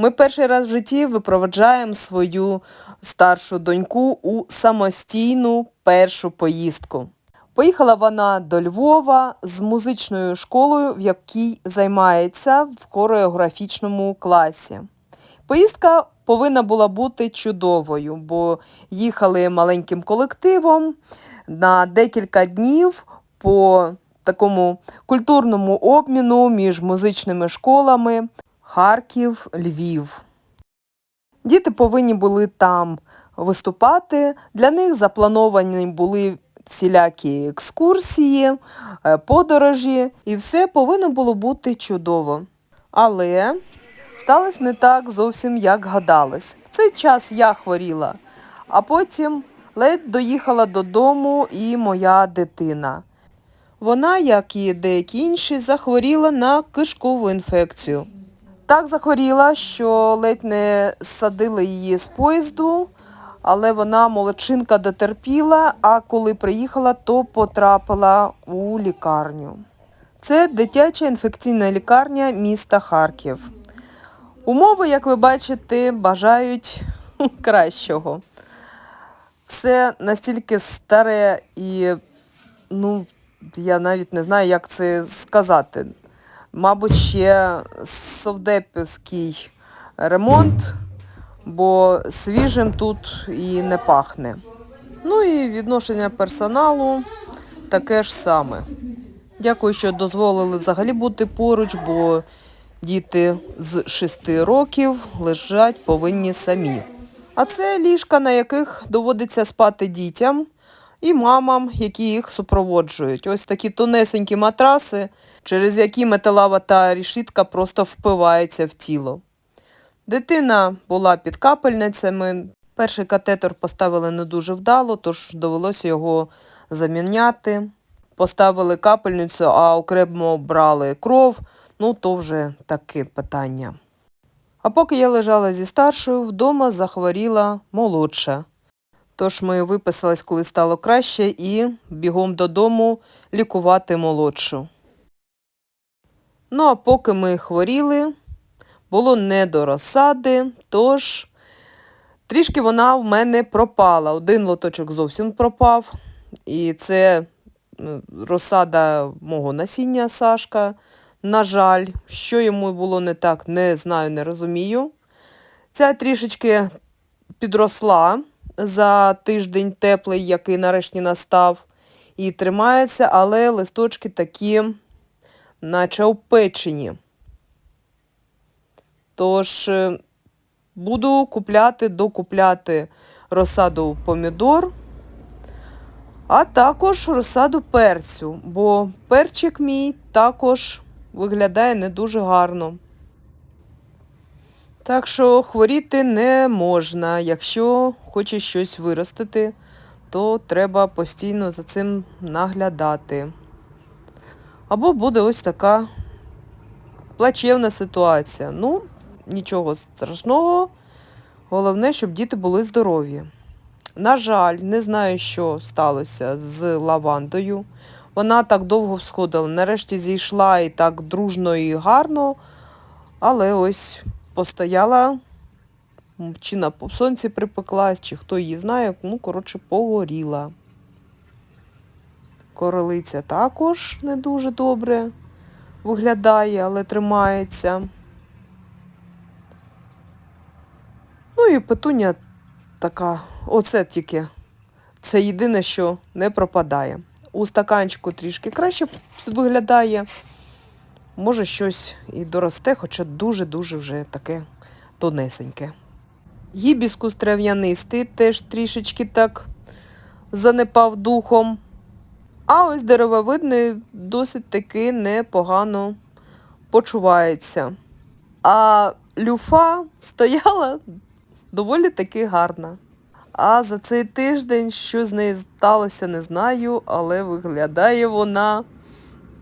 Ми перший раз в житті випроваджаємо свою старшу доньку у самостійну першу поїздку. Поїхала вона до Львова з музичною школою, в якій займається в хореографічному класі. Поїздка повинна була бути чудовою, бо їхали маленьким колективом на декілька днів по такому культурному обміну між музичними школами Харків, Львів. Діти повинні були там виступати. Для них заплановані були всілякі екскурсії, е, подорожі, і все повинно було бути чудово. Але сталося не так зовсім, як гадалось. В цей час я хворіла, а потім ледь доїхала додому і моя дитина. Вона, як і деякі інші, захворіла на кишкову інфекцію. Так захворіла, що ледь не садили її з поїзду, але вона молодчинка дотерпіла, а коли приїхала, то потрапила у лікарню. Це дитяча інфекційна лікарня міста Харків. Умови, як ви бачите, бажають кращого. Все настільки старе і, ну, я навіть не знаю, як це сказати. Мабуть, ще совдепівський ремонт, бо свіжим тут і не пахне. Ну і відношення персоналу таке ж саме. Дякую, що дозволили взагалі бути поруч, бо діти з 6 років лежать повинні самі. А це ліжка, на яких доводиться спати дітям і мамам, які їх супроводжують. Ось такі тонесенькі матраси, через які металева та рішітка просто впивається в тіло. Дитина була під капельницями. Перший катетер поставили не дуже вдало, тож довелося його заміняти. Поставили капельницю, а окремо брали кров. Ну, то вже таке питання. А поки я лежала зі старшою, вдома захворіла молодша. Тож ми виписались, коли стало краще, і бігом додому лікувати молодшу. Ну, а поки ми хворіли, було не до розсади, тож трішки вона в мене пропала. Один лоточок зовсім пропав. І це розсада мого насіння Сашка. На жаль, що йому було не так, не знаю, не розумію. Ця трішечки підросла за тиждень теплий, який нарешті настав, і тримається, але листочки такі, наче опечені. Тож е, буду купляти, докупляти розсаду помідор, а також розсаду перцю, бо перчик мій також виглядає не дуже гарно. Так що хворіти не можна. Якщо хочеш щось виростити, то треба постійно за цим наглядати. Або буде ось така плачевна ситуація. Ну, нічого страшного. Головне, щоб діти були здорові. На жаль, не знаю, що сталося з лавандою. Вона так довго всходила. Нарешті зійшла і так дружно і гарно, але ось постояла, чи на сонці припеклась, чи хто її знає, ну, коротше, погоріла. Королиця також не дуже добре виглядає, але тримається. Ну і петуня така, оце тільки, це єдине, що не пропадає. У стаканчику трішки краще виглядає. Може, щось і доросте, хоча дуже-дуже вже таке тонесеньке. Гібіскус трав'янистий теж трішечки так занепав духом. А ось деревовидний досить таки непогано почувається. А люфа стояла доволі таки гарна. А за цей тиждень, що з нею сталося, не знаю, але виглядає вона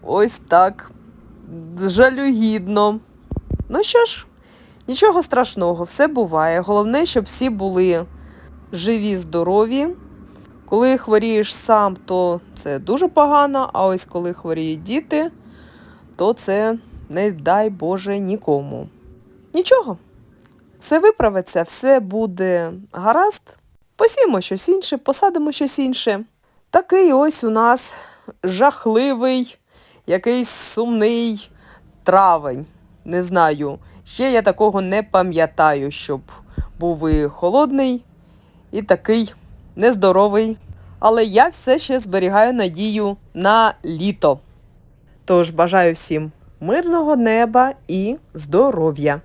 ось так жалюгідно. Ну що ж, нічого страшного, все буває. Головне, щоб всі були живі, здорові. Коли хворієш сам, то це дуже погано, а ось коли хворіють діти, то це не дай Боже нікому. Нічого, Все виправиться, все буде гаразд. Посіємо щось інше, посадимо щось інше. Такий ось у нас жахливий, якийсь сумний травень. Не знаю. Ще я такого не пам'ятаю, щоб був і холодний, і такий нездоровий. Але я все ще зберігаю надію на літо. Тож бажаю всім мирного неба і здоров'я!